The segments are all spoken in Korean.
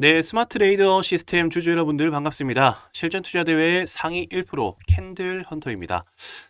네, 스마트 레이더 시스템 주주 여러분들 반갑습니다. 실전 투자 대회 상위 1% 캔들 헌터입니다.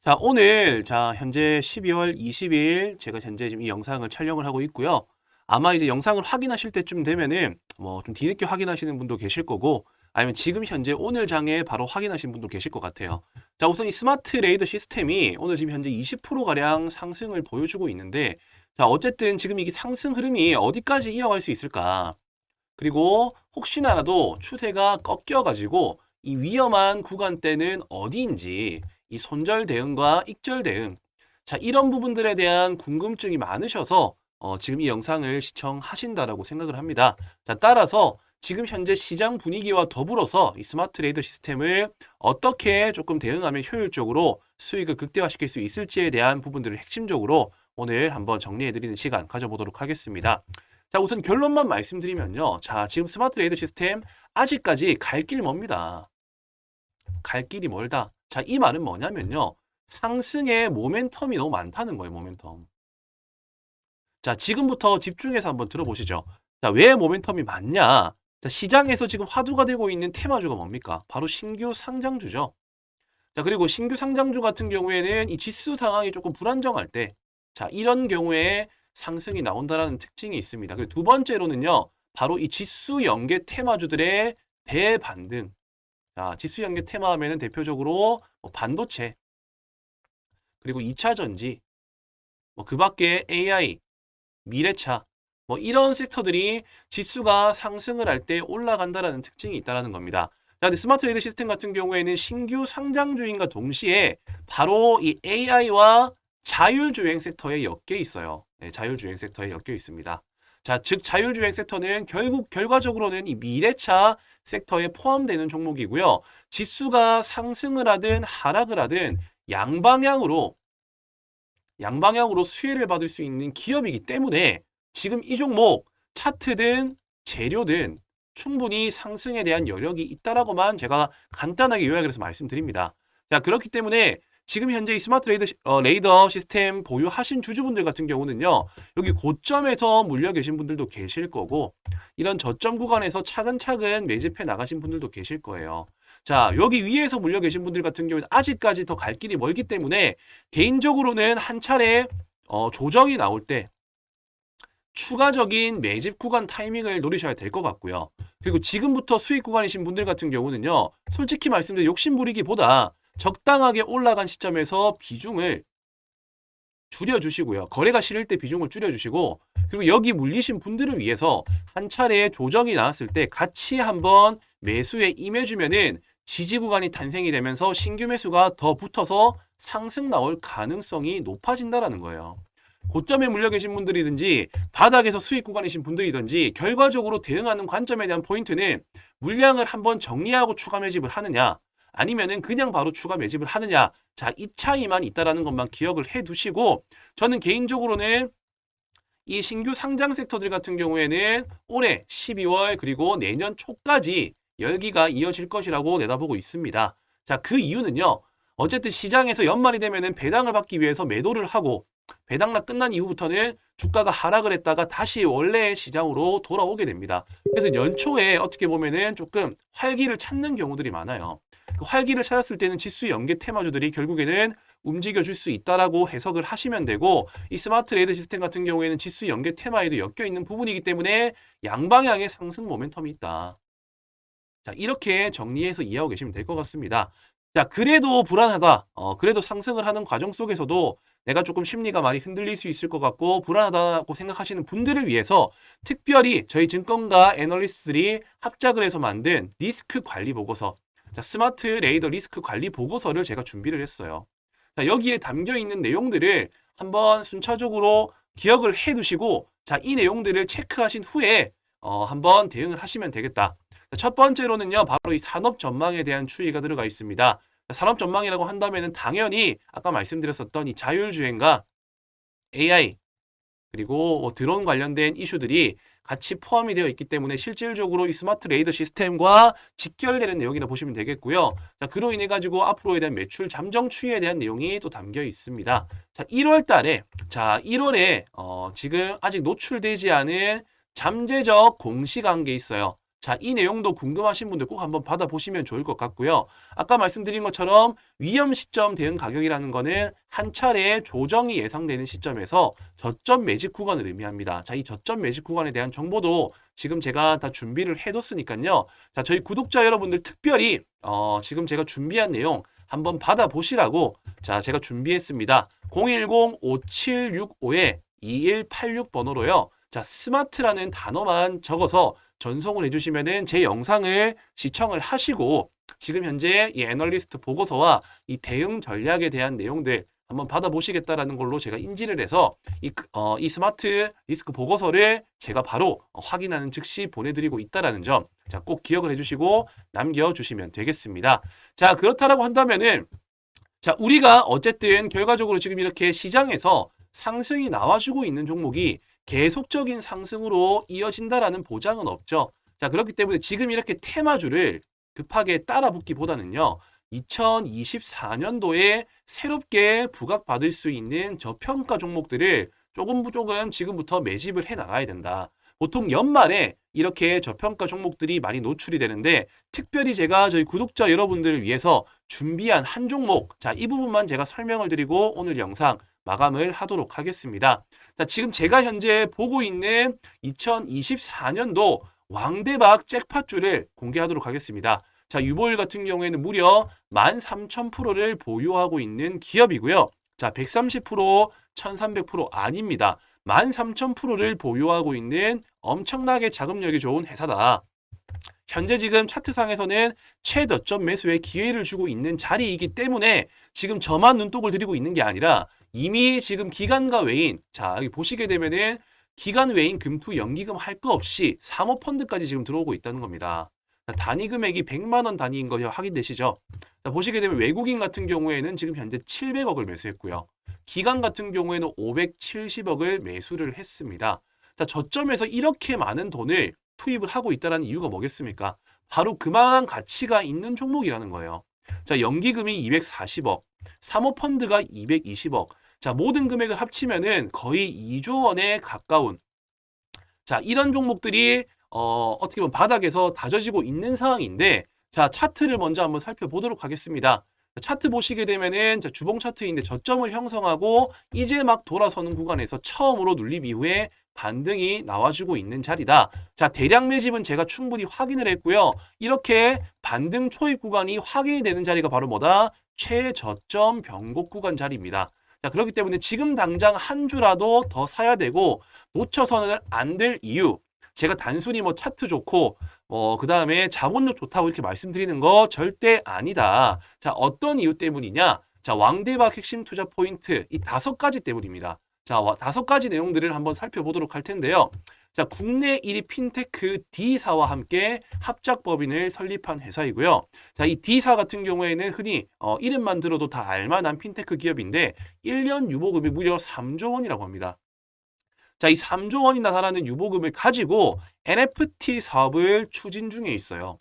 자, 오늘 자, 현재 12월 20일 제가 현재 지금 이 영상을 촬영을 하고 있고요. 아마 이제 영상을 확인하실 때쯤 되면은 뭐 좀 뒤늦게 확인하시는 분도 계실 거고 아니면 지금 현재 오늘 장에 바로 확인하신 분도 계실 것 같아요. 자, 우선 이 스마트 레이더 시스템이 오늘 지금 현재 20% 가량 상승을 보여주고 있는데 자, 어쨌든 지금 이게 상승 흐름이 어디까지 이어갈 수 있을까? 그리고 혹시나라도 추세가 꺾여가지고 이 위험한 구간대는 어디인지 이 손절 대응과 익절 대응 자 이런 부분들에 대한 궁금증이 많으셔서 어, 지금 이 영상을 시청하신다라고 생각을 합니다. 자 따라서 지금 현재 시장 분위기와 더불어서 이 스마트 레이더 시스템을 어떻게 조금 대응하면 효율적으로 수익을 극대화시킬 수 있을지에 대한 부분들을 핵심적으로 오늘 한번 정리해드리는 시간 가져보도록 하겠습니다. 자, 우선 결론만 말씀드리면요. 자, 지금 스마트 레이더 시스템 아직까지 갈 길 멉니다. 갈 길이 멀다. 자, 이 말은 뭐냐면요. 상승의 모멘텀이 너무 많다는 거예요, 모멘텀. 자, 지금부터 집중해서 한번 들어보시죠. 자, 왜 모멘텀이 많냐? 자, 시장에서 지금 화두가 되고 있는 테마주가 뭡니까? 바로 신규 상장주죠. 자, 그리고 신규 상장주 같은 경우에는 이 지수 상황이 조금 불안정할 때, 자, 이런 경우에 상승이 나온다라는 특징이 있습니다. 그리고 두 번째로는요. 바로 이 지수 연계 테마주들의 대반등. 자, 지수 연계 테마 하면은 대표적으로 뭐 반도체 그리고 2차 전지 뭐 그 밖에 AI, 미래차 뭐 이런 섹터들이 지수가 상승을 할 때 올라간다라는 특징이 있다라는 겁니다. 자, 근데 스마트 레이더 시스템 같은 경우에는 신규 상장 주인과 동시에 바로 이 AI와 자율주행 섹터에 엮여 있어요. 네, 자율주행 섹터에 엮여 있습니다. 자, 즉 자율주행 섹터는 결국 결과적으로는 이 미래차 섹터에 포함되는 종목이고요. 지수가 상승을 하든 하락을 하든 양방향으로 양방향으로 수혜를 받을 수 있는 기업이기 때문에 지금 이 종목 차트든 재료든 충분히 상승에 대한 여력이 있다라고만 제가 간단하게 요약을 해서 말씀드립니다. 자, 그렇기 때문에 지금 현재 이 스마트 레이더, 어, 레이더 시스템 보유하신 주주분들 같은 경우는요, 여기 고점에서 물려 계신 분들도 계실 거고, 이런 저점 구간에서 차근차근 매집해 나가신 분들도 계실 거예요. 자, 여기 위에서 물려 계신 분들 같은 경우는 아직까지 더 갈 길이 멀기 때문에, 개인적으로는 한 차례 어, 조정이 나올 때, 추가적인 매집 구간 타이밍을 노리셔야 될 것 같고요. 그리고 지금부터 수익 구간이신 분들 같은 경우는요, 솔직히 말씀드려 욕심 부리기보다 적당하게 올라간 시점에서 비중을 줄여주시고요. 거래가 싫을 때 비중을 줄여주시고 그리고 여기 물리신 분들을 위해서 한 차례 조정이 나왔을 때 같이 한번 매수에 임해주면은 지지 구간이 탄생이 되면서 신규 매수가 더 붙어서 상승 나올 가능성이 높아진다라는 거예요. 고점에 물려 계신 분들이든지 바닥에서 수익 구간이신 분들이든지 결과적으로 대응하는 관점에 대한 포인트는 물량을 한번 정리하고 추가 매집을 하느냐 아니면은 그냥 바로 추가 매집을 하느냐. 자, 이 차이만 있다라는 것만 기억을 해 두시고 저는 개인적으로는 이 신규 상장 섹터들 같은 경우에는 올해 12월 그리고 내년 초까지 열기가 이어질 것이라고 내다보고 있습니다. 자, 그 이유는요. 어쨌든 시장에서 연말이 되면은 배당을 받기 위해서 매도를 하고 배당락 끝난 이후부터는 주가가 하락을 했다가 다시 원래의 시장으로 돌아오게 됩니다. 그래서 연초에 어떻게 보면은 조금 활기를 찾는 경우들이 많아요. 그 활기를 찾았을 때는 지수 연계 테마주들이 결국에는 움직여줄 수 있다라고 해석을 하시면 되고 이 스마트 레이더 시스템 같은 경우에는 지수 연계 테마에도 엮여 있는 부분이기 때문에 양방향의 상승 모멘텀이 있다. 자 이렇게 정리해서 이해하고 계시면 될 것 같습니다. 자 그래도 불안하다. 어, 그래도 상승을 하는 과정 속에서도 내가 조금 심리가 많이 흔들릴 수 있을 것 같고 불안하다고 생각하시는 분들을 위해서 특별히 저희 증권가 애널리스트들이 합작을 해서 만든 리스크 관리 보고서 자, 스마트 레이더 리스크 관리 보고서를 제가 준비를 했어요. 자, 여기에 담겨 있는 내용들을 한번 순차적으로 기억을 해 두시고 자, 이 내용들을 체크하신 후에 어, 한번 대응을 하시면 되겠다. 자, 첫 번째로는요. 바로 이 산업 전망에 대한 추이가 들어가 있습니다. 자, 산업 전망이라고 한다면은 당연히 아까 말씀드렸었던 이 자율주행과 AI 그리고 뭐 드론 관련된 이슈들이 같이 포함이 되어 있기 때문에 실질적으로 이 스마트 레이더 시스템과 직결되는 내용이라 보시면 되겠고요. 자, 그로 인해 가지고 앞으로에 대한 매출 잠정 추이에 대한 내용이 또 담겨 있습니다. 자, 1월 달에 자, 1월에 어, 지금 아직 노출되지 않은 잠재적 공시관 계 있어요. 자, 이 내용도 궁금하신 분들 꼭 한번 받아보시면 좋을 것 같고요. 아까 말씀드린 것처럼 위험 시점 대응 가격이라는 거는 한 차례 조정이 예상되는 시점에서 저점 매직 구간을 의미합니다. 자, 이 저점 매직 구간에 대한 정보도 지금 제가 다 준비를 해뒀으니까요. 자, 저희 구독자 여러분들 특별히 어, 지금 제가 준비한 내용 한번 받아보시라고 자, 제가 준비했습니다. 010-5765에 2186 번호로요. 자, 스마트라는 단어만 적어서 전송을 해주시면은 제 영상을 시청을 하시고 지금 현재 이 애널리스트 보고서와 이 대응 전략에 대한 내용들 한번 받아보시겠다라는 걸로 제가 인지를 해서 이, 그- 어, 이 스마트 리스크 보고서를 제가 바로 확인하는 즉시 보내드리고 있다라는 점, 자, 꼭 기억을 해주시고 남겨주시면 되겠습니다. 자, 그렇다라고 한다면은, 자, 우리가 어쨌든 결과적으로 지금 이렇게 시장에서 상승이 나와주고 있는 종목이 계속적인 상승으로 이어진다라는 보장은 없죠. 자, 그렇기 때문에 지금 이렇게 테마주를 급하게 따라 붙기보다는요, 2024년도에 새롭게 부각받을 수 있는 저평가 종목들을 조금 조금 지금부터 매집을 해 나가야 된다. 보통 연말에 이렇게 저평가 종목들이 많이 노출이 되는데 특별히 제가 저희 구독자 여러분들을 위해서 준비한 한 종목 자 이 부분만 제가 설명을 드리고 오늘 영상 마감을 하도록 하겠습니다. 자 지금 제가 현재 보고 있는 2024년도 왕대박 잭팟주를 공개하도록 하겠습니다. 자, 유보일 같은 경우에는 무려 13,000%를 보유하고 있는 기업이고요. 자, 130%, 1,300% 아닙니다. 13,000%를 보유하고 있는 엄청나게 자금력이 좋은 회사다. 현재 지금 차트상에서는 최저점 매수의 기회를 주고 있는 자리이기 때문에 지금 저만 눈독을 들이고 있는 게 아니라 이미 지금 기관과 외인, 자, 여기 보시게 되면은 기관 외인 금투 연기금 할 거 없이 사모펀드까지 지금 들어오고 있다는 겁니다. 자, 단위 금액이 100만 원 단위인 거 확인되시죠? 자, 보시게 되면 외국인 같은 경우에는 지금 현재 700억을 매수했고요. 기관 같은 경우에는 570억을 매수를 했습니다. 자, 저점에서 이렇게 많은 돈을 투입을 하고 있다는 이유가 뭐겠습니까? 바로 그만한 가치가 있는 종목이라는 거예요. 자, 연기금이 240억, 사모펀드가 220억. 자, 모든 금액을 합치면은 거의 2조 원에 가까운 자, 이런 종목들이 어, 어떻게 보면 바닥에서 다져지고 있는 상황인데 자, 차트를 먼저 한번 살펴보도록 하겠습니다. 자, 차트 보시게 되면은 자, 주봉 차트인데 저점을 형성하고 이제 막 돌아서는 구간에서 처음으로 눌림 이후에 반등이 나와주고 있는 자리다. 자, 대량 매집은 제가 충분히 확인을 했고요. 이렇게 반등 초입 구간이 확인이 되는 자리가 바로 뭐다? 최저점 변곡 구간 자리입니다. 자, 그렇기 때문에 지금 당장 한 주라도 더 사야 되고 놓쳐서는 안 될 이유. 제가 단순히 뭐 차트 좋고 뭐 그다음에 자본력 좋다고 이렇게 말씀드리는 거 절대 아니다. 자, 어떤 이유 때문이냐? 자, 왕대박 핵심 투자 포인트 이 다섯 가지 때문입니다. 자, 와- 다섯 가지 내용들을 한번 살펴보도록 할 텐데요. 자, 국내 1위 핀테크 D사와 함께 합작법인을 설립한 회사이고요. 자, 이 D사 같은 경우에는 흔히 어, 이름만 들어도 다 알만한 핀테크 기업인데 1년 유보금이 무려 3조 원이라고 합니다. 자, 이 3조 원이나 달하는 유보금을 가지고 NFT 사업을 추진 중에 있어요.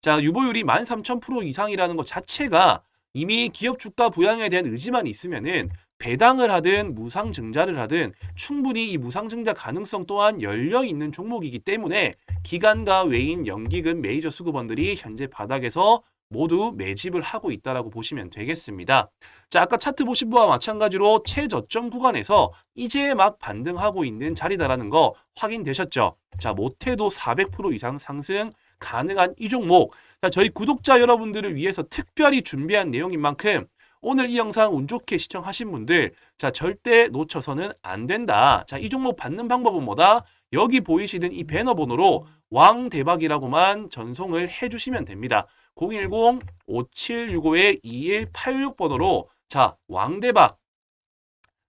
자, 유보율이 13,000% 이상이라는 것 자체가 이미 기업 주가 부양에 대한 의지만 있으면은 배당을 하든 무상증자를 하든 충분히 이 무상증자 가능성 또한 열려 있는 종목이기 때문에 기관과 외인 연기금 메이저 수급원들이 현재 바닥에서 모두 매집을 하고 있다라고 보시면 되겠습니다. 자, 아까 차트 보신 바와 마찬가지로 최저점 구간에서 이제 막 반등하고 있는 자리다라는 거 확인되셨죠? 자, 못해도 400% 이상 상승 가능한 이 종목. 자, 저희 구독자 여러분들을 위해서 특별히 준비한 내용인 만큼 오늘 이 영상 운 좋게 시청하신 분들, 자, 절대 놓쳐서는 안 된다. 자, 이 종목 받는 방법은 뭐다? 여기 보이시는 이 배너 번호로 왕대박이라고만 전송을 해주시면 됩니다. 010-5765-2186번호로 자, 왕대박.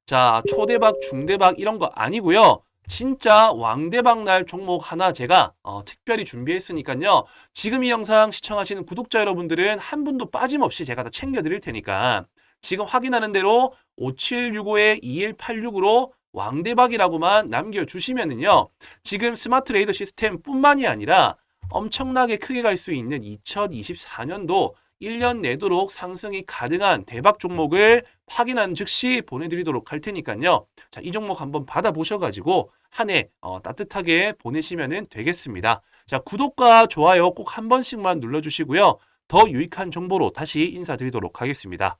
자, 초대박, 중대박 이런 거 아니고요. 진짜 왕대박 날 종목 하나 제가 어, 특별히 준비했으니까요. 지금 이 영상 시청하시는 구독자 여러분들은 한 분도 빠짐없이 제가 다 챙겨드릴 테니까 지금 확인하는 대로 5765-2186으로 왕대박이라고만 남겨주시면은요. 지금 스마트 레이더 시스템 뿐만이 아니라 엄청나게 크게 갈 수 있는 2024년도 1년 내도록 상승이 가능한 대박 종목을 확인한 즉시 보내드리도록 할 테니까요. 자, 이 종목 한번 받아보셔가지고 한해 어, 따뜻하게 보내시면 되겠습니다. 자, 구독과 좋아요 꼭 한 번씩만 눌러주시고요. 더 유익한 정보로 다시 인사드리도록 하겠습니다.